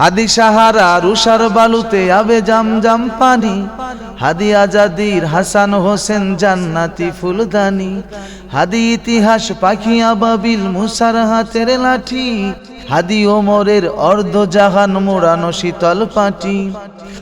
হাদি সাহারা রুষার বালুতে আবে জাম জাম পানি। হাদি আজাদির হাসান হোসেন জান্নাতি ফুলদানি। হাদি ইতিহাস পাখি আবাবিল মুসার হাতের লাঠি। হাদি ওমরের অর্ধ জাহান মোড়ানো শীতল পাটি।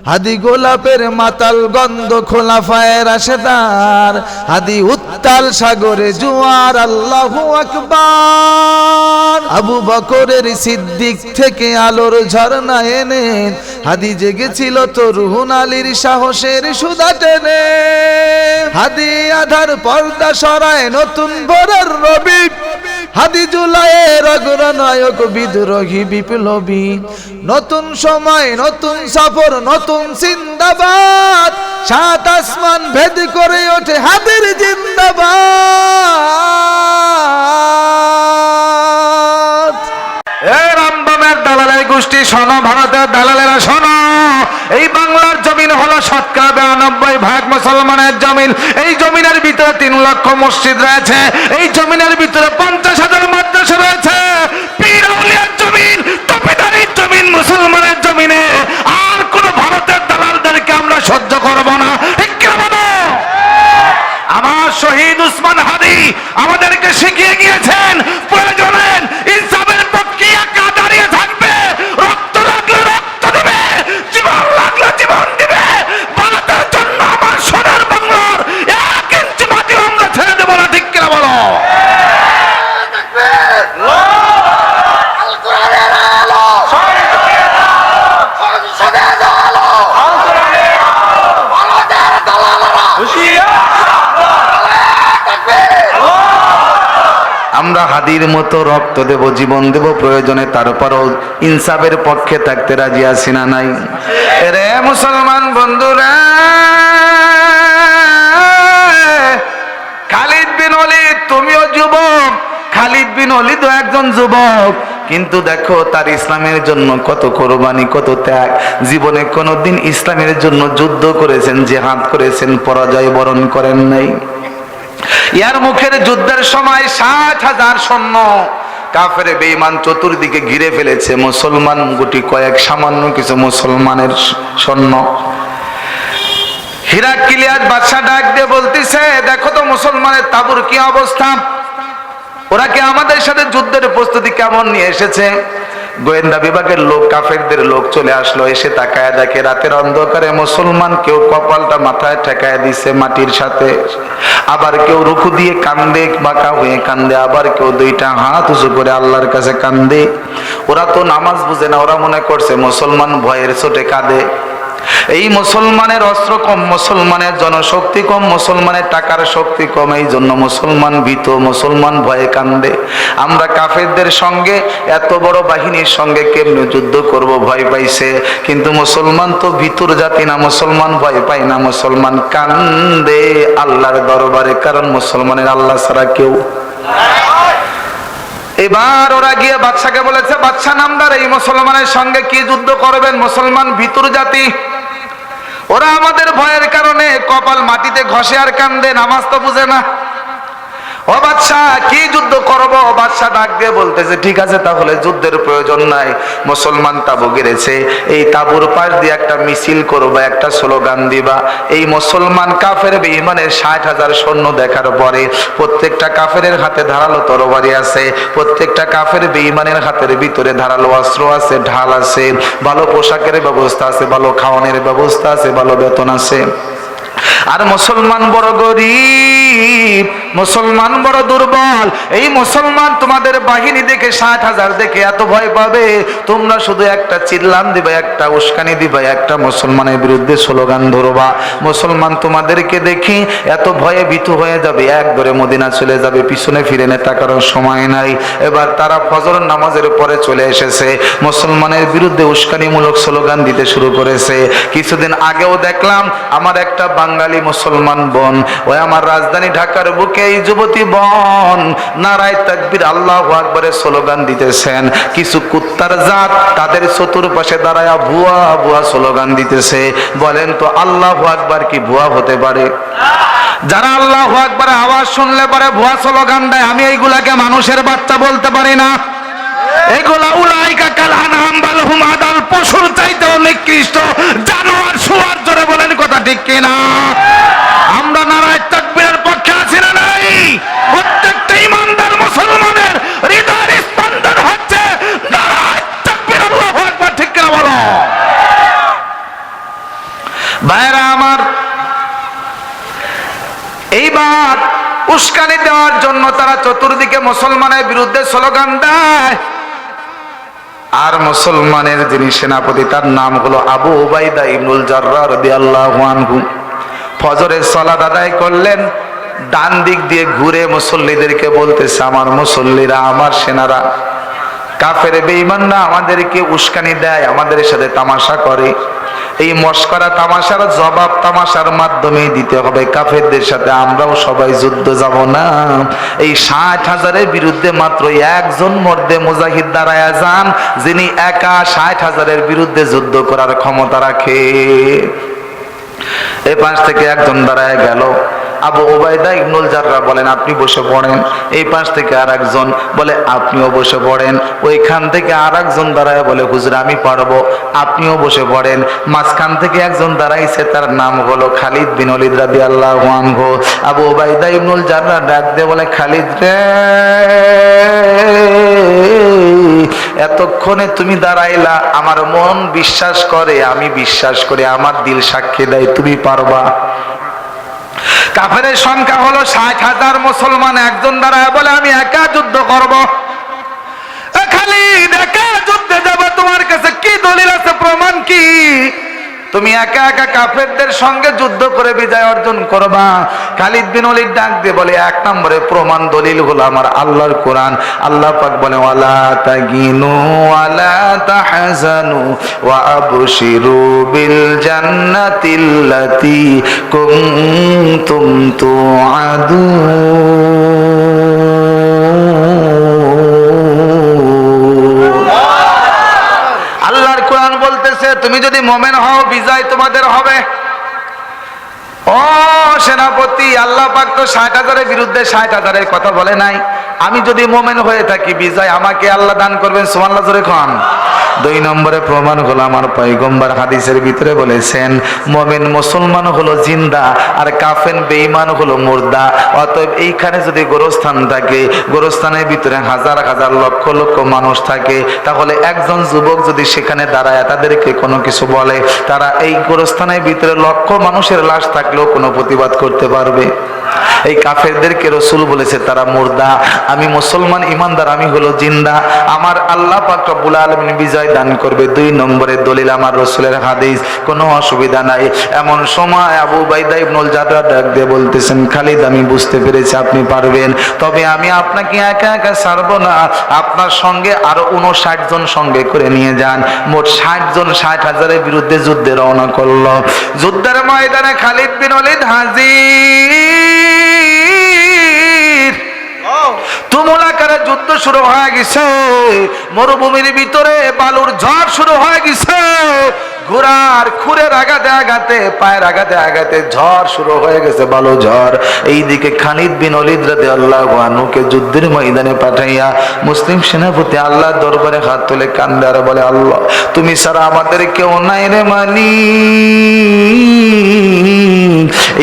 হাদি গোলাপের মাতাল গন্ধ খোলা ফায়ের আশেদার হাদি উত্তাল সাগরে জুয়ার, আল্লাহু আকবার। আবু বকরের সিদ্দিক থেকে আলোর ঝর্ণা এনে, হাদি জেগেছিল তো রুহুন আলীর সাহসের সুদা টেনে। হাদি আধার পর্দা সরায় নতুন ভোরের রবি। হাদি জুলাইয়ের অগ্রনায়ক বিদ্রোহী বিপ্লবী। নতুন সময়, নতুন সফর, নতুন জিন্দাবাদ। সাত আসমান ভেদ করে ওঠে হাদির জিন্দাবাদ। রামবামের দালালের গোষ্ঠী, শোনো ভারতের দালালেরা, শোনো। এই বাংলার জমিন হলো শতকরা বিরানব্বই ভাগ মুসলমানের জমিন। এই জমিনের ভিতরে তিন লক্ষ মসজিদ রয়েছে। এই জমিনের ভিতরে পঞ্চাশ সহ্য করব না? আমার শহীদ উসমান হাদি আমাদেরকে শিখিয়ে গিয়েছেন প্রয়োজনে হাদির মতো রক্ত দেব, জীবন দেব প্রয়োজনে, তারপরও ইনসাফের পক্ষে থাকতে রাজি আছি না নাই। রে মুসলমান বন্ধুরা, খালিদ বিন অলিদ তুমিও যুবক, খালিদ বিন অলিদও একজন যুবক। কিন্তু দেখো, তার ইসলামের জন্য কত কোরবানি, কত ত্যাগ। জীবনে কোনোদিন ইসলামের জন্য যুদ্ধ করেছেন, জেহাদ করেছেন, পরাজয় বরণ করেন নাই। ইয়ার মুখের যুদ্ধের সময় ষাট হাজার সৈন্য কাফের বেঈমান চতুর্দিকে ঘিরে ফেলেছে। মুসলমান গুটি কয়েক, সামান্য কিছু মুসলমানের সৈন্য। বাদশা ডাক দিয়ে বলতেছে, দেখো তো মুসলমানের কি অবস্থা? ওরা কি আমাদের সাথে যুদ্ধের প্রস্তুতি কেমন নিয়ে এসেছে? গোয়েন্দা বিভাগের লোক, কাফেরদের লোক চলে আসলো, এসে তাকায় দেখে রাতের অন্ধকারে মুসলমান কেউ কপালটা মাথায় ঠেকায় দিছে মাটির সাথে। আবার কেউ রুখু দিয়ে কান্দে, বাঁকা হয়ে কান্দে, আবার কেউ দুইটা হাত উঁচু করে আল্লাহর কাছে কান্দে। ওরা তো নামাজ বুঝে না, ওরা মনে করছে মুসলমান ভয়ের চোটে কাঁদে। এই মুসলমানের অস্ত্র কম, মুসলমানের জনশক্তি কম, মুসলমানের টাকার শক্তি কম, এই জন্য মুসলমান ভীত, মুসলমান ভয়ে কান্দে। আমরা কাফেরদের সঙ্গে, এত বড় বাহিনীর সঙ্গে কেমনে যুদ্ধ করব ভয় পাইছে? কিন্তু মুসলমান তো ভিতর জাতি না, মুসলমান ভয় পায় না, মুসলমান কান্দে আল্লাহর দরবারে, কারণ মুসলমানের আল্লাহ ছাড়া কেউ এবার ওরা গিয়ে বাদশাকে বলেছে, বাদশা নামদার, এই মুসলমানের সঙ্গে কি যুদ্ধ করবেন? মুসলমান ভিতর জাতি ওরা আমাদের ভয়ের কারণে কপাল মাটিতে ঘষে আর কান্দে নামাজ তো বুঝে না। ও বাদশা কি যুদ্ধ করব? বাদশা ডাক দিয়ে বলতেছে, ঠিক আছে, তাহলে যুদ্ধের প্রয়োজন নাই। মুসলমান তাবু গেড়েছে। এই তাবুর পাশ দিয়ে একটা মিছিল করবা, একটা স্লোগান দিবা। এই মুসলমান কাফের বেঈমানের ষাট হাজার সৈন্য দেখার পরে প্রত্যেকটা কাফের হাতে ধারালো তরবারি আছে, প্রত্যেকটা কাফের বেঈমানের হাতের ভিতরে ধারালো অস্ত্র আছে, ঢাল আছে, ভালো পোশাকের ব্যবস্থা আছে, ভালো খাওয়ানোর ব্যবস্থা আছে, ভালো বেতন আছে। আর মুসলমান বড় গরিব, মুসলমান বড় দুর্বল। এই মুসলমান তোমাদের বাহিনী দেখে ষাট হাজার দেখে এত ভয় পাবে। তোমরা শুধু একটা চিল্লান দিবে, একটা উস্কানি দিবে, একটা মুসলমানের বিরুদ্ধে স্লোগান ধরবা। মুসলমান তোমাদেরকে দেখি এত ভয়ে ভীতু হয়ে যাবে। এক ধরে মদিনা চলে যাবে, পিছনে ফিরে নে তাকার সময় নাই। এবার তারা ফজর নামাজের পরে চলে এসেছে। মুসলমানের বিরুদ্ধে উস্কানিমূলক স্লোগান দিতে শুরু করেছে। কিছুদিন আগেও দেখলাম, আমার একটা বাঙালি মুসলমান বোন, ওই আমার রাজধানী ঢাকার বুকে এই যুবতী বোন, নারায় তাকবির আল্লাহ আকবরের স্লোগান দিতেছেন। কিছু কুত্তার জাত তাদের চতুর্পাশে দাঁড়ায় ভুয়া ভুয়া স্লোগান দিতেছে। বলেন তো আল্লাহ আকবার কি ভুয়া হতে পারে? যারা আল্লাহ আকবার আওয়াজ শুনলে পরে ভুয়া স্লোগান দেয়, আমি এইগুলাকে মানুষের বাচ্চা বলতে পারি না। এগুলা উলাইকা কাল আনহাম বাল হুম আদাল পশু নিকৃষ্ট। জানোয়ার শোয়ার জোরে বলেন কথা ঠিক কিনা? আমরা নারায় তাকবীরের পক্ষে আছি না নাই? প্রত্যেকটা ইমানদার মুসলমানের হৃদয়ের স্পন্দন হচ্ছে ঠিক কিনা বলো? ভাইরা আমার, এইবার উস্কানি দেওয়ার জন্য তারা চতুর্দিকে মুসলমানের বিরুদ্ধে স্লোগান দেয়। আর মুসলমানের যিনি সেনাপতি, তার নাম হলো আবু ওবাইদা ইবনুল জার্লাহু রাদিয়াল্লাহু আনহু। ফজরের সালাত আদায় করলেন, ডান দিক দিয়ে ঘুরে মুসল্লিদেরকে বলতেছে, আমার মুসল্লিরা, আমার সেনারা কাফের বেঈমানরা আমাদেরকে উস্কানি দেয়, আমাদের সাথে তামাশা করে। এই মস্করা তামাশার জবাব তামাশার মাধ্যমে দিতে হবে। কাফেরদের সাথে আমরাও সবাই যুদ্ধ যাব না। এই ষাট হাজারের বিরুদ্ধে মাত্র একজন মর্দে মুজাহিদ দাঁড়ায় যান, যিনি একা ষাট হাজারের বিরুদ্ধে যুদ্ধ করার ক্ষমতা রাখে। এই পাশ থেকে একজন দাঁড়ায় গেল। আবু ওবায়দা ইবনুল জাররা বলেন, আপনি বসে পড়েন। এই পাশ থেকে আর একজন বলে, আপনিও বসে পড়েন। ওইখান থেকে আর একজন দাঁড়ায় বলে, হুজুর, আমি পারব। আপনিও বসে পড়েন। মাঝখান থেকে একজন দাঁড়াইছে, তার নাম হলো খালিদ বিন অলিদ রাবি আল্লাহ আবু ওবায়দা ইবনুল জাররা ডাক দিয়ে বলে, খালিদ রে, এতক্ষণে তুমি দাঁড়াইলা, আমার মন বিশ্বাস করে, আমি বিশ্বাস করি, আমার দিল সাক্ষী দেয়, তুমি পারবা। কাফেরের সংখ্যা হলো ষাট হাজার মুসলমান। একজন দ্বারা বলে, আমি একা যুদ্ধ করব। খালি একা যুদ্ধে যাব। তোমার কাছে কি দলিল আছে? প্রমাণ কি? তুমি একা একা কাফেরদের সঙ্গে যুদ্ধ করে বিজয় অর্জন করবা। খালিদ বিন ওয়ালিদ ডাক দিয়ে বলে, এক নম্বরে প্রমাণ দলিল হলো আমার আল্লাহর কোরআন। আল্লাহ পাক বলে, ওয়ালা তাগিনু, ওয়ালা তাহজানু, ওয়া আবশিরু বিল জান্নাতিল্লাতি কুনতুম যদি মোমেন হও, বিজয় তোমাদের হবে। ও সেনাপতি, আল্লাহ পাক তো ষাট হাজারের বিরুদ্ধে ষাট হাজারের কথা বলে নাই। আমি যদি মোমেন হয়ে থাকি, বিজয় আমাকে আল্লাহ দান করবেন সুমাল্লাহ জোরে খান দুই নম্বরে প্রমাণ হলো আমার পয়গম্বর হাদিসের ভিতরে বলেছেন, মোমেন মুসলমান হলো জিন্দা আর কাফেন বেঈমান হলো মুর্দা। অতএব এইখানে যদি গোরস্থান থাকে, গোরস্থানের ভিতরে হাজার হাজার লক্ষ লক্ষ মানুষ থাকে, তাহলে একজন যুবক যদি সেখানে দাঁড়ায়, তাদেরকে কোনো কিছু বলে। তারা এই গোরস্থানের ভিতরে লক্ষ মানুষের লাশ থাকলেও কোনো প্রতিবাদ করতে পারবে। এই কাফেরদেরকে রসুল বলেছে, তারা মুর্দা, আমি মুসলমান ইমানদার, আমি হলো জিন্দা। আমার আল্লাহ পাক রব্বুল আলামিন বিজয় দান করবে। দুই নম্বরের দলিল আমার রসুলের হাদিস। কোনো অসুবিধা নাই। এমন সময় আবু বাইদা ইবনুল জাদা ডাক দিয়ে বলতেছেন, খালিদ, আমি বুঝতে পেরেছি, আপনি পারবেন। তবে আমি আপনাকে একা একা ছাড়বো না। আপনার সঙ্গে আরও উনষাট জন সঙ্গে করে নিয়ে যান। মোট ষাট জন ষাট হাজারের বিরুদ্ধে যুদ্ধে রওনা করল। যুদ্ধের ময়দানে খালিদ বিন ওয়ালিদ হাজির। শুরু হয়ে গেছে। মরুভূমির ভিতরে বালুর ঝড় শুরু হয়ে গেছে। ঘোড়ার আঘাতে আঘাতে পায়ের আঘাতে আঘাতে ঝড় শুরু হয়ে গেছে, ভালো ঝড়। এইদিকে খানিদ বিন অলিদ রাতে আল্লাহ আনুকে যুদ্ধের ময়দানে পাঠাইয়া মুসলিম সেনাপতি আল্লাহ দরবারে হাত তুলে কান্দে আর বলে, আল্লাহ, তুমি সারা আমাদের কেউ নাই রে মানি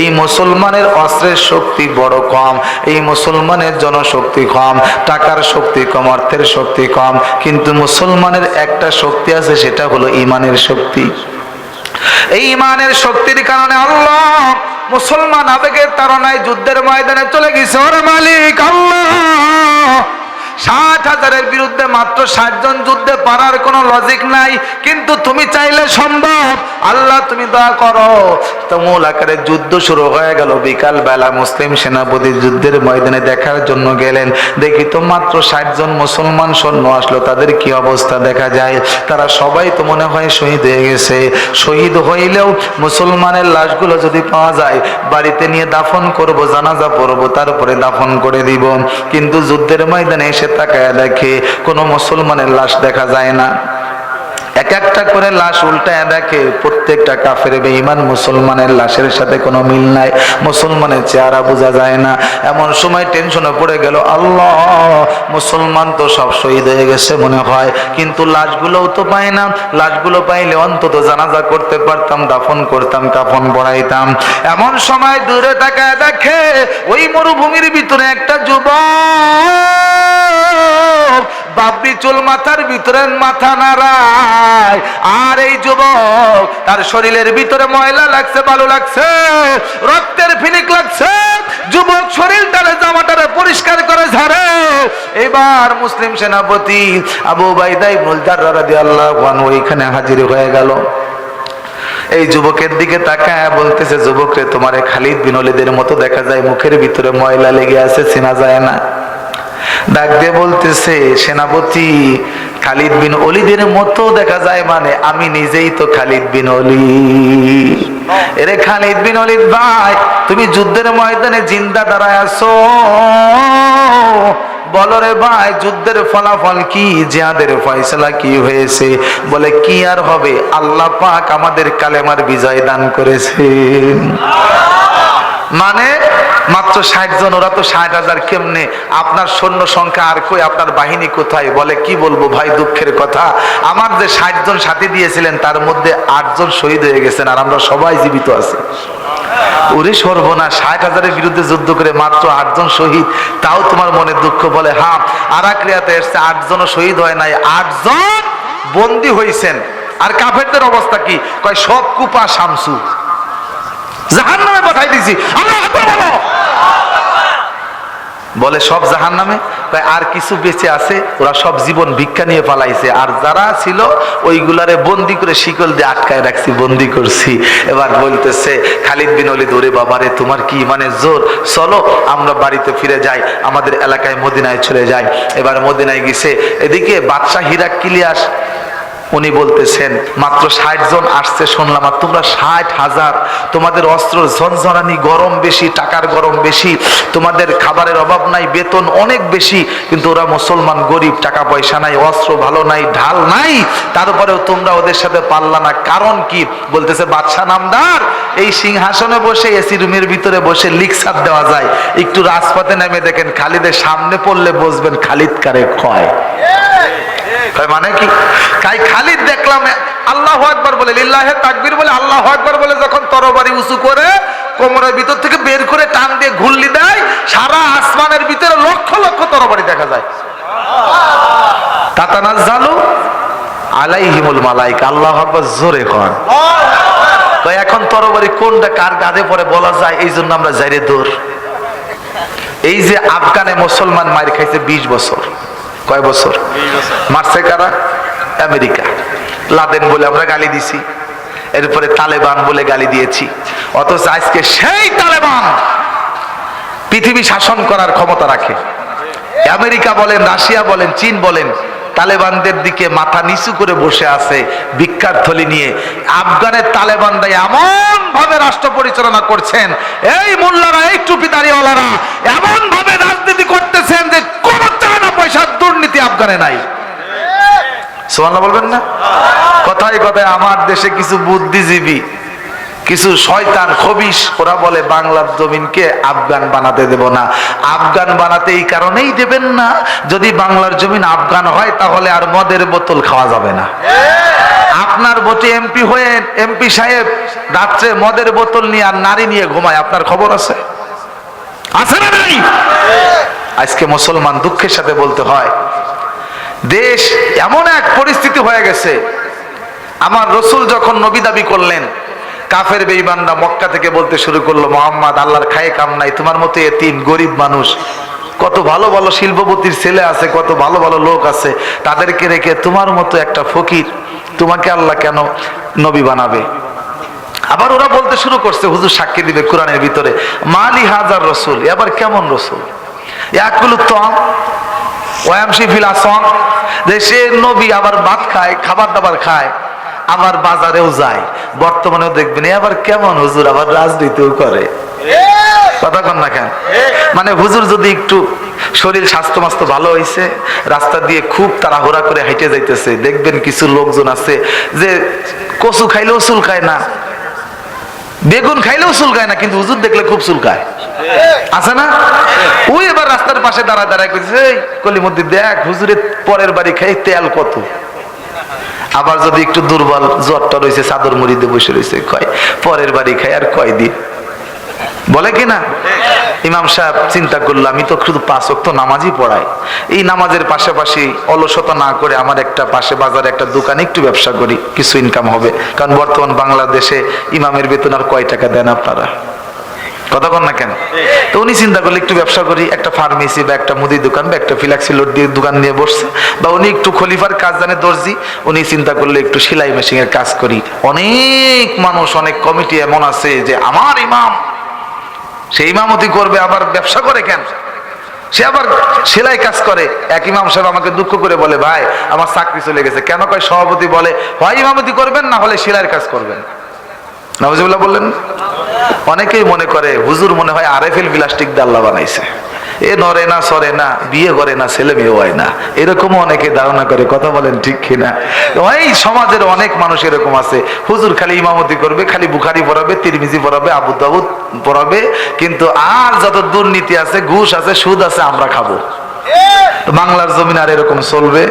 এই মুসলমানের অস্ত্রের শক্তি বড় কম, এই মুসলমানের জনশক্তি কম, টাকার শক্তি কম, অর্থের শক্তি কম, কিন্তু মুসলমানের একটা শক্তি আছে, সেটা হলো ইমানের শক্তি। এই ইমানের শক্তির কারণে আল্লাহ মুসলমান আবেগের তারনায় যুদ্ধের ময়দানে চলে গেছে। ওর মালিক, আল্লাহ! ষাট হাজারের বিরুদ্ধে মাত্র ষাট জন যুদ্ধে পারার কোনো লজিক নাই। কিন্তু তুমি চাইলে সম্ভব। আল্লাহ, তুমি দয়া করো। তুমুল আকারে যুদ্ধ শুরু হয়ে গেল। বিকাল বেলা মুসলিম সেনাপতি যুদ্ধের ময়দানে দেখার জন্য গেলেন। দেখি তো মাত্র ষাট জন মুসলমান সৈন্য আসলো। তাদের কি অবস্থা দেখা যায়? তারা সবাই তো মনে হয় শহীদ হয়ে গেছে। শহীদ হইলেও মুসলমানের লাশগুলো যদি পাওয়া যায়, বাড়িতে নিয়ে দাফন করব, জানাজা পড়ব, তারপরে দাফন করে দিব। কিন্তু যুদ্ধের ময়দানে এসে তাকায় দেখে কোনো মুসলমানের লাশ দেখা যায় না। এক একটা করে লাশ উল্টায় দেখে প্রত্যেকটা কাফের বেঈমান মুসলমানের লাশের সাথে কোনো মিল নাই। মুসলমানের চেহারা বোঝা যায় না। এমন সময় টেনশনে পড়ে গেল, আল্লাহ, মুসলমান তো সব শহীদ হয়ে গেছে মনে হয়। কিন্তু লাশগুলোও তো পাই না। লাশগুলো পাইলে অন্তত জানাজা করতে পারতাম, দাফন করতাম, কাফন পড়াইতাম এমন সময় দূরে তাকায় দেখে ওই মরুভূমির ভিতরে একটা যুবক বাবরি চুল মাথার ভিতরে মাথা নাড়ায়। আর এই যুবক, তার শরীরের ভিতরে ময়লা লাগছে ভালো লাগছে, রক্তের ফিনিক লাগছে। যুবক শরীরটারে জামাটারে পরিষ্কার করে ঝাড়ে। এবার মুসলিম সেনাপতি আবু বাইদা ইবনুল জাররা রাদিয়াল্লাহু আনহু এখানে হাজির হয়ে গেল। এই যুবকের দিকে তাকায়, বলতেছে, যুবক রে, তোমারে খালিদ বিন ওলিদের মতো দেখা যায়, মুখের ভিতরে ময়লা লেগে আছে, চেনা যায় না। ডাক দিয়ে বলতেছে, সেনাপতি, খালিদ বিন অলিদের মতো দেখা যায় মানে আমি নিজেই তো খালিদ বিন অলি এরে খালিদ বিন অলিদ ভাই, তুমি যুদ্ধের ময়দানে জিন্দা দাঁড়ায় আছো? বলো রে ভাই, যুদ্ধের ফলাফল কি? জিহাদের ফয়সলা কি হয়েছে? বলে, কি আর হবে? আল্লাহ পাক আমাদের কালেমার বিজয় দান করেছেন। মানে মাত্র ষাট জন, ওরা তো ষাট হাজার কেমনে? আপনার সৈন্য সংখ্যা আর কই, আপনার বাহিনী কোথায়? বলে, কি বলব ভাই, দুঃখের কথা। আমার যে ষাট জন সাথী দিয়েছিলেন, তার মধ্যে আটজন শহীদ হয়ে গেছেন, আর আমরা সবাই জীবিত আছি। ওরে সর্বনা ষাট হাজারের বিরুদ্ধে যুদ্ধ করে মাত্র আটজন শহীদ, তাও তোমার মনে দুঃখ বলে হ্যাঁ আরাক্রিয়াতে এসছে আটজনও শহীদ হয় নাই আটজন বন্দী হয়েছেন আর কাফেরদের অবস্থা কি? কয়, সব কুপা শামসু। জাহান নামে পাঠাই দিছি। বলো। সব জাহান নামে আর কিছু বেঁচে আছে, ওরা সব জীবন ভিক্ষা নিয়ে পালাইছে। আর যারা ছিল, ওইগুলারে বন্দি করে শিকল দিয়ে আটকায় রাখছি, বন্দি করছি। এবার বলতেছে, খালিদ বিন অলি দৌড়ে বাবারে, তোমার কি মানে জোর? চলো, আমরা বাড়িতে ফিরে যাই, আমাদের এলাকায় মদিনায় চলে যাই। এবার মদিনায় গেছে, এদিকে বাদশাহ হিরাক কিলিয়াস উনি বলতেছেন, মাত্র ষাট জন আসছে শুনলাম, আর তোমরা ষাট হাজার, তোমাদের অস্ত্র ঝনঝনানি গরম বেশি, টাকার গরম বেশি, তোমাদের খাবারের অভাব নাই, বেতন অনেক বেশি, কিন্তু ওরা মুসলমান, গরিব, টাকা পয়সা নাই, অস্ত্র ভালো নাই, ঢাল নাই, তারপরেও তোমরা ওদের সাথে পারলা না, কারণ কি? বলতেছে, বাদশাহ নামদার, এই সিংহাসনে বসে এসি রুমের ভিতরে বসে লিকসার দেওয়া যায়, একটু রাজপথে নেমে দেখেন, খালিদের সামনে পড়লে বসবেন, খালিদ কারে ক্ষয় তাই মানে কি? তাই খালিদ দেখলাম, আল্লাহ একবার বলে, লিল্লাহে তাকবির বলে, আল্লাহ একবার বলে যখন তরবারি উঁচু করে কোমরের ভিতর থেকে বের করে টান দিয়ে ঘুরলি দেয়, সারা আসমানের ভিতরে লক্ষ লক্ষ তরবারি দেখা যায়। জালু মালাইকা, আল্লাহ জোরে তো এখন তরবারি কোনটা কার গাদে পরে বলা যায়, এই জন্য আমরা যাইরে দৌড় এই যে আফগানে মুসলমান মার খাইছে বিশ বছর। কয় বছর? মারছে কারা? আমেরিকা। লাদেন বলে আমরা গালি দিছি। এরপরে তালেবান বলে গালি দিয়েছি। অথচ আজকে সেই তালেবান পৃথিবী শাসন করার ক্ষমতা রাখে। আমেরিকা বলেন, রাশিয়া বলেন, চীন বলেন, তালেবানদের দিকে মাথা নিচু করে বসে আছে ভিক্ষার থলি নিয়ে। আফগানের তালেবানরা এমন ভাবে রাষ্ট্র পরিচালনা করছেন, এই মোল্লারা, এই টুপি দাঁড়িয়েওয়ালারা এমন ভাবে রাজনীতি করতেছেন যে কোন পয়সার দুর্নীতি আফগানে নাই। সোমাল্লা বলবেন না? কথায় কথায় আমার দেশে কিছু বুদ্ধিজীবী, কিছু শয়তান খবিস ওরা বলে, বাংলার জমিনকে আফগান বানাতে দেব না। আফগান বানাতে এই কারণেই দেবেন না, যদি বাংলার জমিন আফগান হয়, তাহলে আর মদের বোতল খাওয়া যাবে না। আপনার ভোটে এমপি হয়ে, এমপি সাহেব রাত্রে মদের বোতল নিয়ে আর নারী নিয়ে ঘুমায়, আপনার খবর আছে? আছে না নাই? আজকে মুসলমান দুঃখের সাথে বলতে হয়, দেশ এমন এক পরিস্থিতি হয়ে গেছে, আমার রসুল যখন নবী দাবি করলেন, কাফের বেইমানরা মক্কা থেকে বলতে শুরু করল, মোহাম্মদ, আল্লাহর খায়ে কাম নাই, তোমার মতো এতিম গরিব মানুষ, কত ভালো ভালো শিল্পপতির ছেলে আছে, কত ভালো ভালো লোক আছে, তাদেরকে রেখে তোমার মতো একটা ফকির, তোমাকে আল্লাহ কেন নবী বানাবে? আবার ওরা বলতে শুরু করছে, হুজুর সাক্ষী দিবে কোরআনের ভিতরে, মালি হাজার রসুল, এবার কেমন রসুল? ইয়াকুল যে সে নবী আবার ভাত খায়, খাবার দাবার খায়, আবার বাজারেও যায়। বর্তমানেও দেখবেন আবার কেমন হুজুর, আবার রাজনীতিও করে। মানে হুজুর যদি একটু শরীর স্বাস্থ্য মাস্ত ভালো হয়েছে রাস্তা দিয়ে খুব তাড়াহুড়া করে হাইটে যাইতেছে, দেখবেন কিছু লোকজন আছে যে কচু খাইলেও চুলকায় না, বেগুন খাইলেও চুলকায় না, কিন্তু হুজুর দেখলে খুব চুলকায়। আছে না? ওই এবার রাস্তার পাশে দাঁড়া দাঁড়ায় করছে এই কলিমদ্দি দেখ হুজুরের পরের বাড়ি খাই তেল কত? আবার যদি একটু দুর্বল জ্বরটা রয়েছে চাদর মুড়িতে বসে রয়েছে কয় পরের বাড়ি খাই আর কয় দিন? বলে কি না? ইমাম সাহেব চিন্তা করল আমি তো শুধু পাঁচ অক্ত নামাজই পড়াই। এই নামাজের পাশাপাশি অলসতা না করে আমার একটা পাশে বাজারে একটা দোকানে একটু ব্যবসা করি কিছু ইনকাম হবে। কারণ বর্তমান বাংলাদেশে ইমামের বেতন আর কয় টাকা দেন আপনারা? কন না কেন? তো উনি চিন্তা করলে একটু ব্যবসা করি, একটা ফার্মেসি বা একটা মুদি দোকান বা একটা ফিলাক্সি লোড দিয়ে দোকান নিয়ে বসছে। বা উনি একটু খলিফার কাজ জানে, দর্জি। উনি চিন্তা করলে একটু সেলাই মেশিনের কাজ করি। অনেক মানুষ, অনেক কমিটি এমন আছে যে আমার ইমাম সে ইমামতি করবে, আবার ব্যবসা করে কেন? সে আবার সেলাই কাজ করে। এক ইমাম সাহেব আমাকে দুঃখ করে বলে, ভাই, আমার চাকরি চলে গেছে। কেন কয়, সভাপতি বলে, হয় ইমামতি করবেন না হলে সেলাইয়ের কাজ করবেন নওয়াজুল্লাহ বললেন, অনেকেই মনে করে, হুজুর মনে হয় আরেফেল প্লাস্টিক দাল্লা বানাইছে। এ নরে না, সরে না, বিয়ে করে না, ছেলে মেয়ে হয় না। এরকমও অনেকে ধারণা করে, কথা বলেন ঠিক কিনা? ওই সমাজের অনেক মানুষ এরকম আছে। হুজুর খালি ইমামতি করবে, খালি বুখারি পড়াবে, তিরমিজি পড়াবে আবু দাবুদ পড়াবে, কিন্তু আর যত দুর্নীতি আছে, ঘুষ আছে, সুদ আছে, আমরা খাব। বাংলার জমিন আর এরকম চলবে?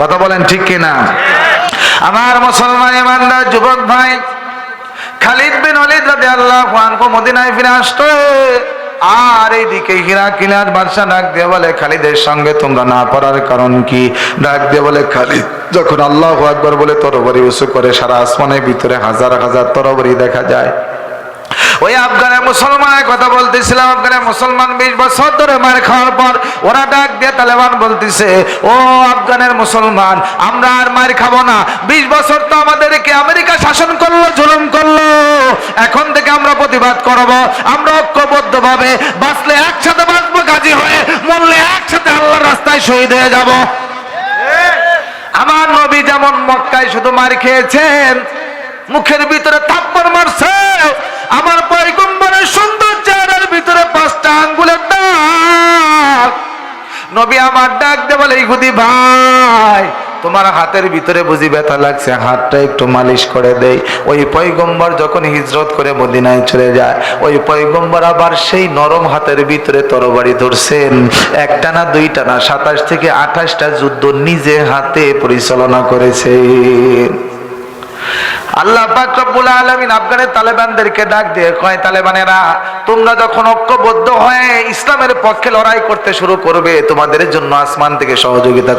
কথা বলেন ঠিক কিনা? আমার মুসলমান ইমানদার, যুবক ভাই খালিদ বিন ওয়ালিদ আল্লাহ ফানকো মদিনায় ফিরে আসতো। আর এইদিকে হীরা কিলার বাদশা ডাক দিয়ে বলে, খালিদের সঙ্গে তোমরা না পড়ার কারণ কি? ডাক দিয়ে বলে, খালিদ, যখন আল্লাহ আকবর বলে তরবারি উঁচু করে সারা আসমানের ভিতরে হাজার হাজার তরবারি দেখা যায় ওই আফগানের মুসলমানের কথা বলতেছিলাম আফগানের মুসলমান বিশ বছর ধরে মার খাওয়ার পর ওরা ডাক দিয়ে তালেবান বলতেছে, ও আফগানের মুসলমান, আমরা আর মার খাব না। বিশ বছর তো আমাদেরকে আমেরিকা শাসন করল, জুলুম করল। এখন থেকে আমরা প্রতিবাদ করব, আমরা ঐক্যবদ্ধ ভাবে বাঁচলে একসাথে বাঁচবো, গাজী হয়ে মরলে একসাথে আল্লাহর রাস্তায় শহীদ হয়ে যাব। আমার নবী যেমন মক্কায় শুধু মার খেয়েছেন, মুখের ভিতরে থাপ্পড় মারছে আমার ইহুদি ভাই। তোমার হাতের ভিতরে বুঝি ব্যথা লাগছে, হাতটা একটু মালিশ করে দেই। ওই পয়গম্বর যখন হিজরত করে মদিনায় চলে যায়, ওই পয়গম্বর আবার সেই নরম হাতের ভিতরে তরবারি ধরছেন। একটা না দুইটা না সাতাশ থেকে আঠাশটা যুদ্ধ নিজে হাতে পরিচালনা করেছেন। আল্লাহ আফগানের তালেবানদেরকে ডাক দিয়ে ইসলামের পক্ষে লড়াই করতে শুরু করবে, তোমাদের জন্য আসমান থেকে সহযোগিতা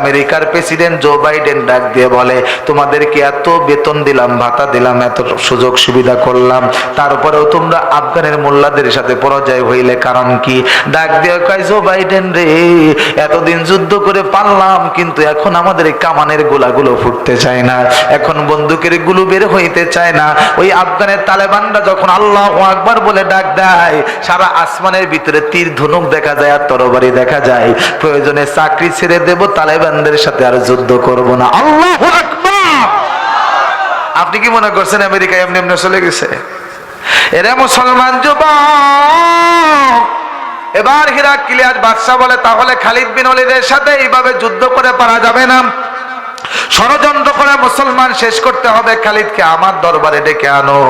আমেরিকার প্রেসিডেন্ট জো বাইডেন ডাক দিয়ে বলে, তোমাদেরকে এত বেতন দিলাম, ভাতা দিলাম, এত সুযোগ সুবিধা করলাম, তারপরেও তোমরা আফগানের মোল্লাদের সাথে পরাজয় হইলে কারণ কি? ডাক দিয়ে কয়, জো বাইডেন রে, এতদিন যুদ্ধ করে পারলাম, কিন্তু এখন আমাদের কামানের গোলাগুলো ফুটতে চায় না। এখন বন্দুকেরগুলো বের হইতে চায় না। ওই আফগানের তালেবানরা যখন আল্লাহ আকবার বলে ডাক দেয়, সারা আসমানের ভিতরে তীর ধনুক দেখা যায় আর তরবারি দেখা যায়। প্রয়োজনে চাকরি ছেড়ে দেব, তালেবানদের সাথে আর যুদ্ধ করব না। আল্লাহ আপনি কি মনে করছেন আমেরিকা এমনি এমনি চলে গেছে? এরা মুসলমান যুবক! এবার হিরাক কিলিয়াজ বাদশাহ বলে, তাহলে খালিদ বিন ওলিদের সাথে এইভাবে যুদ্ধ করে পারা যাবে না। ষড়যন্ত্র করে মুসলমান শেষ করতে হবে, খালিদকে আমার দরবারে ডেকে আনো।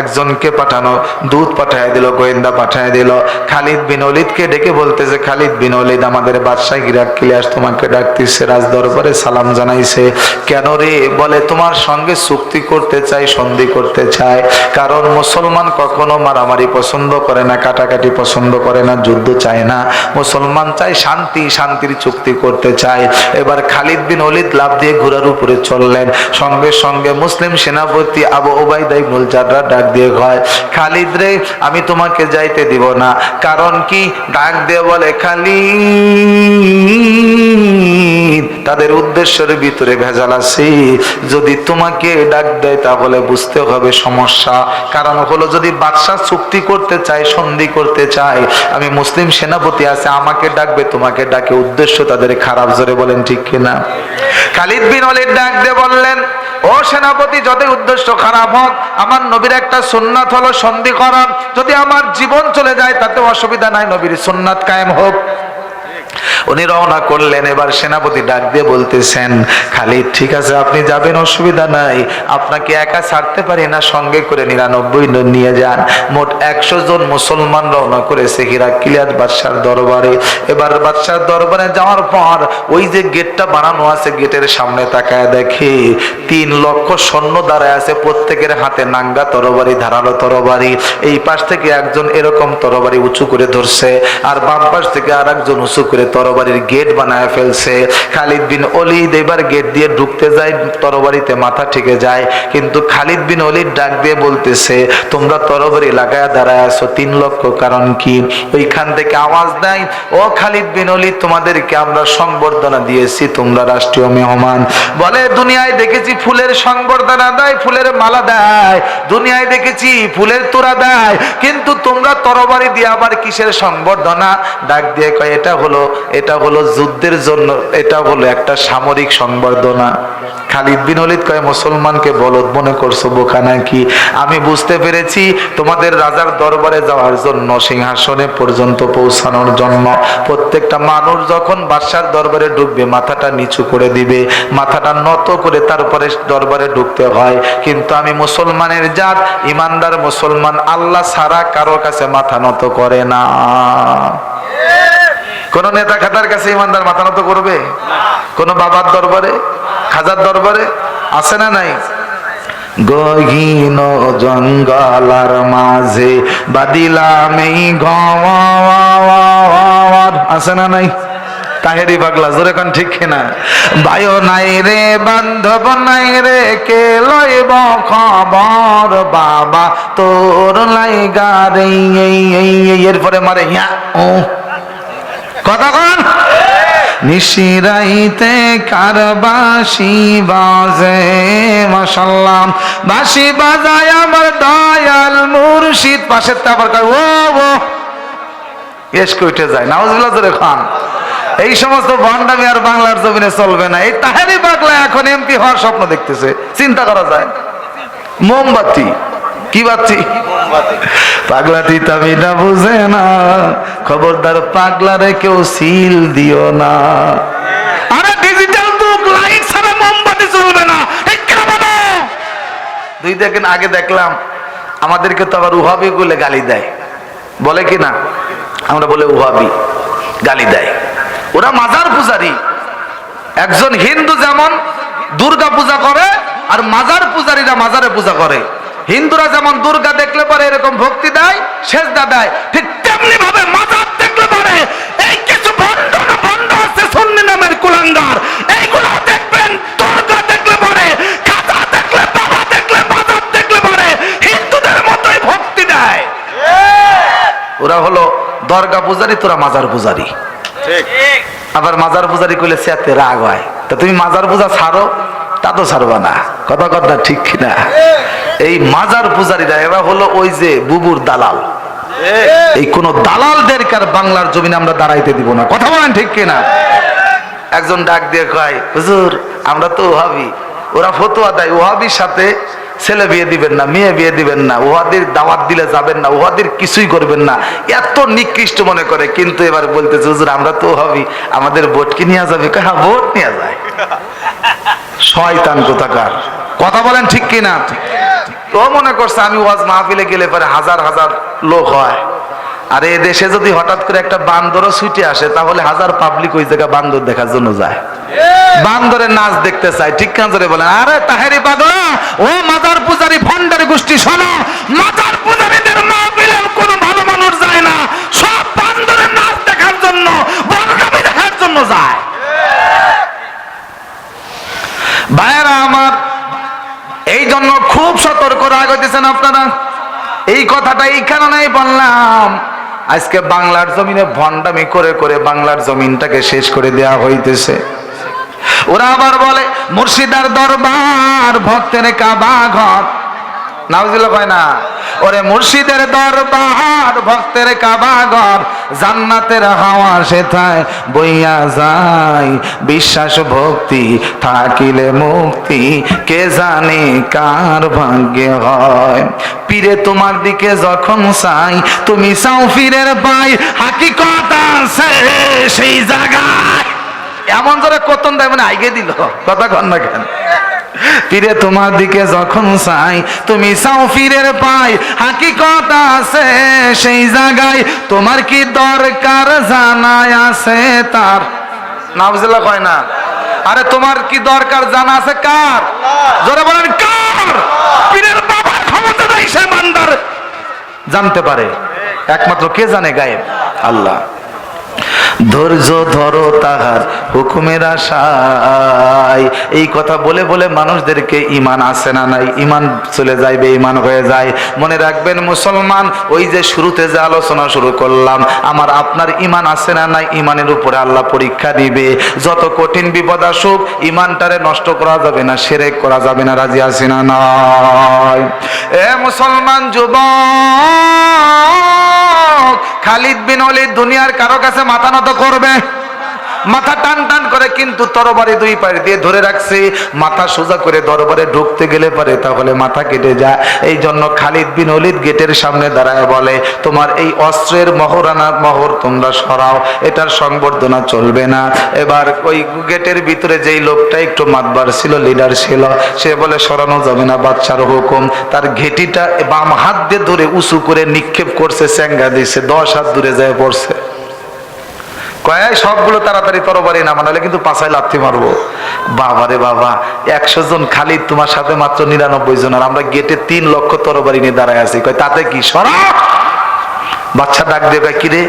একজনকে পাঠানো, দুধ পাঠায় দিল, গোয়েন্দা পাঠায় দিল। খালিদ বিন অলিদকে ডেকে বলতেছে, খালিদ বিন অলিদ আমাদের বাদশাহ হিরাক কিলিয়াস তোমাকে ডাকতেছে, রাজ দরবারে সালাম জানাইছে। কেন রে? বলে, তোমার সঙ্গে চুক্তি করতে চাই, সন্ধি করতে চায় কারণ মুসলমান কখনো মারামারি পছন্দ করে না, কাটাকাটি পছন্দ করে না, যুদ্ধ চায় না। মুসলমান চায় শান্তি, শান্তির চুক্তি করতে চায়। এবার খালিদ বিন অলিদ লাভ দিয়ে ঘোড়ার উপরে চললেন সঙ্গে সঙ্গে মুসলিম সেনাপতি আবু ওবাইদা ইবনুল জাররা ডাক দিয়ে কয়, খালিদ রে, আমি তোমাকে যাইতে দিব না। কারণ কি? ডাক দিয়ে বলে, খালিদ। তাদের উদ্দেশ্যের ভিতরে ভেজাল আছে। যদি তোমাকে ডাক দেয়, তাহলে বুঝতে হবে সমস্যা। কারণ হলো, যদি বাদশাহ চুক্তি করতে চায়, সন্ধি করতে চায়, আমি মুসলিম সেনাপতি আছে, আমাকে ডাকবে, তোমাকে ডাকে। উদ্দেশ্য তাদের খারাপ, জোরে বলেন ঠিক কিনা? খালিদ বিন অলিদ ডাক দিয়ে বললেন, ও সেনাপতি যদি উদ্দেশ্য খারাপ হোক, আমার নবীর একটা সুন্নাত হলো সন্ধিকরণ যদি আমার জীবন চলে যায়, তাতে অসুবিধা নাই, নবীর সুন্নাত কায়েম হোক। উনি রওনা করলেন, এবার সেনাপতি ডাক দিয়ে বলতেছেন, খালিদ, ঠিক আছে, আপনি যাবেন, অসুবিধা নাই। আপনাকে একা ছাড়তে পারি না, সঙ্গে করে নিরানব্বই জন নিয়ে যান। মোট একশো জন মুসলমান রওনা করেছে হিরাকিলিয়াত বাদশার দরবারে। এবার বাদশার দরবারে যাওয়ার পর ওই যে গেটটা বানানো আছে, গেটের সামনে তাকায় দেখে তিন লক্ষ সৈন্য দাঁড়ায় আছে, প্রত্যেকের হাতে নাঙ্গা তরবারি, ধারালো তরবারি। এই পাশ থেকে একজন এরকম তরবারি উঁচু করে ধরছে, আর বাম পাশ থেকে আর একজন উঁচু করে তরবারির গেট বানায় ফেলছে। খালিদ বিন অলিদ এবার গেট দিয়ে ঢুকতে যায়, তরবারিতে মাথা ঠেকে যায়। কিন্তু খালিদ বিন অলিদ ডাক দিয়ে বলতেছে, তোমরা তরবারি লাগায় দাঁড়ায় আছো, তিন লক্ষ কারণ কি? ওইখান থেকে আওয়াজ দেয়, ও খালিদ বিন অলিদ তোমাদেরকে আমরা সংবর্ধনা দিয়েছি, তোমরা রাষ্ট্রীয় মেহমান। বলে, দুনিয়ায় দেখেছি ফুলের সংবর্ধনা দেয়, ফুলের মালা দেয়। দুনিয়ায় দেখেছি ফুলের তোরা দেয়। কিন্তু তোমরা তরবারি দিয়ে আবার কিসের সংবর্ধনা? ডাক দিয়ে কয়, এটা হলো, এটা হলো যুদ্ধের জন্য, এটা হলো একটা সামরিক সংবর্ধনা। খালিদ বিন ওলিদ কয়, মুসলমানকে বলদ মনে করছ বোকা নাকি? আমি বুঝতে পেরেছি তোমাদের রাজার দরবারে যাওয়ার জন্য, সিংহাসনে পর্যন্ত পৌঁছানোর জন্য। প্রত্যেকটা মানুষ যখন বাদশার দরবারে ঢুকবে, মাথাটা নিচু করে দিবে, মাথাটা নত করে তারপরে দরবারে ঢুকতে হয়। কিন্তু আমি মুসলমানের জাত, ইমানদার মুসলমান, আল্লাহ সারা কারও কাছে মাথা নত করে না। কোন নেতা খাতার কাছে ইমানদার মাথা নত করবে? কোন বাবার দরবারে? খাজার দরবারে? আছে না নাই? গহীন জঙ্গলার মাঝে বাদিলাম আছে না নাই? তাহেরি পাগলা, জোরে কান ঠিক কিনা? বায়ো নাই রে, বান্ধব নাই রে, কে লইব খবর বাবা? তোর লাইগা রে, এই এরপরে মারে ইয়া ও কথা নিশিরাইতে কার বাসি বাজে, মাশাল্লাহ। বাসি বাজায় আমার দয়াল মুর্শিদ। পাশের তারপর ও ও। এসকে উঠে যায়। নাউজুল্লাহ জোরে খান। এই সমস্ত ভণ্ডামি আর বাংলার জমিনে চলবে না। এই তাহারি পাগলা এখন এমপি হওয়ার স্বপ্ন দেখতেছে। চিন্তা করা যায়। মোমবাতি। কি বাতি? পাগলা তিতামি না বুঝে না। খবরদার পাগলারে কেউ সিল দিও না। আরে ডিজিটাল যুগ লাইট না? দুই দেখেন আগে দেখলাম, আমাদেরকে তো আবার উহাবি বলে গালি দেয়। বলে কি না? আমরা বলে উহাবি, গালি দেয়। ওরা মাজার পূজারি। একজন হিন্দু যেমন দুর্গা পূজা করে, আর মাজার পূজারীরা মাজারে পূজা করে। হিন্দুরা যেমন দুর্গা দেখলে পরে এরকম ভক্তি দেয় সেজদা দেয় ঠিক তেমনি ভাবে মাজার দেখলে পরে এই কিছু ভণ্ড না ভণ্ড আছে সন্নি নামের কুলাঙ্গার। এইগুলো দেখবেন দুর্গা দেখলে পরে খাতা দেখলে বাবা দেখলে মাজার দেখলে পরে হিন্দুদের মতোই ভক্তি দেয়। ওরা হলো দরগা পূজারি তোরা মাজার পূজারি। আবার মাজার পূজারি করলে সেতে রাগ হয়। তা তুমি মাজার পূজা ছাড়ো তা তো ছাড়বা না। কথা কথা ঠিক কিনা? এই মাজার পূজারীরা, এরা হলো ওই যে বুবুর দালাল। এই কোন দালালদেরকে আর বাংলার জমিনে আমরা দাঁড়াইতে দিব না। কথা বলেন ঠিক কিনা? একজন ডাক দিয়ে কয়, হুজুর, আমরা তো ওহাবি। ওরা ফতোয়া দেয়। ওহাবির সাথে ছেলে বিয়ে দিবেন না, মেয়ে বিয়ে দিবেন না। উহাদের দাওয়াত দিলে যাবেন না। উহাদের কিছুই করবেন না। এত নিকৃষ্ট মনে করে। কিন্তু এবার বলতেছে, হুজুর, আমরা তো ওহাবি। আমাদের ভোট কি নিয়ে যাবে? হ্যাঁ ভোট নিয়ে যায়। শয়তান কোথাকার? কথা বলেন ঠিক কিনা? ও মনে করছে আমি ওয়াজ মাহফিলে গেলে পরে হাজার হাজার লোক হয়। আর এ দেশে যদি হঠাৎ করে একটা বান্দরও ছুটে আসে, তাহলে হাজার পাবলিক ওই জায়গায় বান্দর দেখার জন্য যায়। বান্দরের নাচ দেখতে চাই ঠিক কান ধরে বলেন? আরে তাহেরি পাগলা, ও মাজার পূজারি ভণ্ডারি গোষ্ঠী, শোনো, মাজার পূজারীদের মাহফিলে কোনো ভালো মানুষ যায় না। সব বান্দরের নাচ দেখার জন্য বলগামি দেখার জন্য যায়। ভাইয়েরা আমার, এই জন্য খুব সতর্ক রাগতেছেন আপনারা। এই কথাটা এই কারণেই বললাম। আজকে বাংলার জমিনে ভণ্ডামি করে করে বাংলার জমিনটাকে শেষ করে দেয়া হইতেছে। ওরা আবার বলে, মুর্শিদার দরবার, ভক্তের কাবা ঘর। বিশ্বাস ভক্তি থাকিলে মুক্তি, কে জানে কার ভাগ্যে হয়। পীরে তোমার দিকে যখন চাই, তুমি চাও ফিরের পাই। হাকিকত আছে সেই জায়গায়। এমন জোরে কতন দেয় মানে আইগে দিল। কথা কন না কেন? ফিরে তোমার দিকে যখন চাই, তুমি চাও ফিরের পাই। হাকিকত আছে সেই জায়গায়, তোমার কি দরকার জানায় আছে তার? নাবজুল্লাহ কয় না? আরে তোমার কি দরকার জানা আছে কার? জোরে বলেন, কার? পীরের বাবার ক্ষমতা নাই সে বান্দার। জানতে পারে। একমাত্র কে জানে গায়েব? আল্লাহ। ধৈর্য ধরো তাহার হুকুমের আশায়। এই কথা বলে বলে মানুষদেরকে ইমান আসে না নাই। ইমান চলে যায়, বেঈমান হয়ে যায়। মনে রাখবেন মুসলমান, ওই যে শুরুতে যে আলোচনা শুরু করলাম, আমার আপনার ইমান আসে না নাই ইমানের উপরে আল্লাহ পরীক্ষা দিবে। যত কঠিন বিপদ আসুক ইমানটারে নষ্ট করা যাবে না, সেরেক করা যাবে না, রাজি আসে না নয় এ মুসলমান যুবক! খালিদ বিন অলিদ দুনিয়ার কারও কাছে মাথা নত করবে। মাথা টান টান করে, কিন্তু তরবারি দুই পায়ে দিয়ে ধরে রাখছে। মাথা সোজা করে দরবারে ঢুকতে গেলে পারে তাহলে মাথা কেটে যায়। এই জন্য খালিদ বিন অলিদ গেটের সামনে দাঁড়ায় বলে, তোমার এই অস্ত্রের মহরানা মহর তোমরা সরাও, এটার সংবর্ধনা চলবে না। এবার ওই গেটের ভিতরে যেই লোকটা একটু মাতবার ছিল, লিডার ছিল, সে বলে, সরানো যাবে না বাচ্চার হুকুম। তার ঘেটিটা বাম হাত দিয়ে ধরে উঁচু করে নিক্ষেপ করছে, স্যাঙ্গা দিছে, দশ হাত দূরে যায় পড়ছে। কয় সবগুলো তাড়াতাড়ি তরবারি না মানালে কিন্তু পাশায় লাথি মারবো। বাবা রে বাবা, একশো জন খালি তোমার সাথে মাত্র নিরানব্বই জন, আর আমরা গেটে তিন লক্ষ তরবারি নিয়ে দাঁড়ায় আছি। কয়, তাতে কি? সরা বাচ্চা ডাক দেবে কিরে?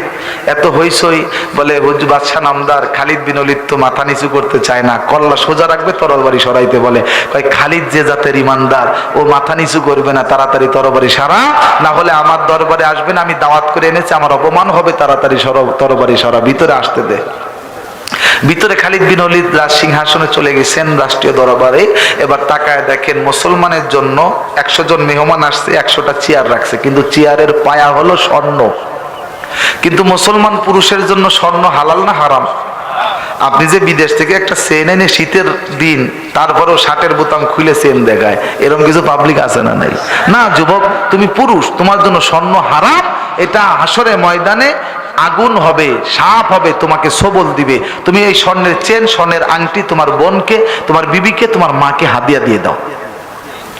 এত হইসই, বলে বাচ্চা নামদার খালিদ বিন তো মাথা নিচু করতে চায় না, কল্লা সোজা রাখবে, তরবারি সরাইতে বলে। কয়, খালিদ যে জাতের ইমানদার, ও মাথা নিচু করবে না, তাড়াতাড়ি তরবারি সারা, না হলে আমার দরবারে আসবে না, আমি দাওয়াত করে এনেছি, আমার অপমান হবে, তাড়াতাড়ি সর, তরবারি সরা, ভিতরে আসতে দে। ভিতরে খালিদ বিন অলিদ রাজ সিংহাসনে চলে গেছেন রাষ্ট্রীয় দরবারে। এবার তাকায় দেখেন মুসলমানের জন্য একশো জন মেহমান আসছে, একশোটা চেয়ার রাখছে। কিন্তু চেয়ারের পায়া হলো স্বর্ণ। কিন্তু মুসলমান পুরুষের জন্য স্বর্ণ হালাল না হারাম? আপনি যে বিদেশ থেকে একটা চেন এনে শীতের দিন, তারপরেও শার্টের বোতাম খুলে চেন দেখায় এরকম কিছু পাবলিক আছে না নাই? না, যুবক, তুমি পুরুষ, তোমার জন্য স্বর্ণ হারাম, এটা হাসরে ময়দানে আগুন হবে সাপ হবে তোমাকে সবল দিবে। তুমি এই স্বর্ণের চেন স্বর্ণের আংটি তোমার বোনকে তোমার বিবিকে তোমার মাকে হাদিয়া দিয়ে দাও।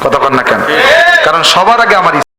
কতক্ষণ না কেন? কারণ সবার আগে আমার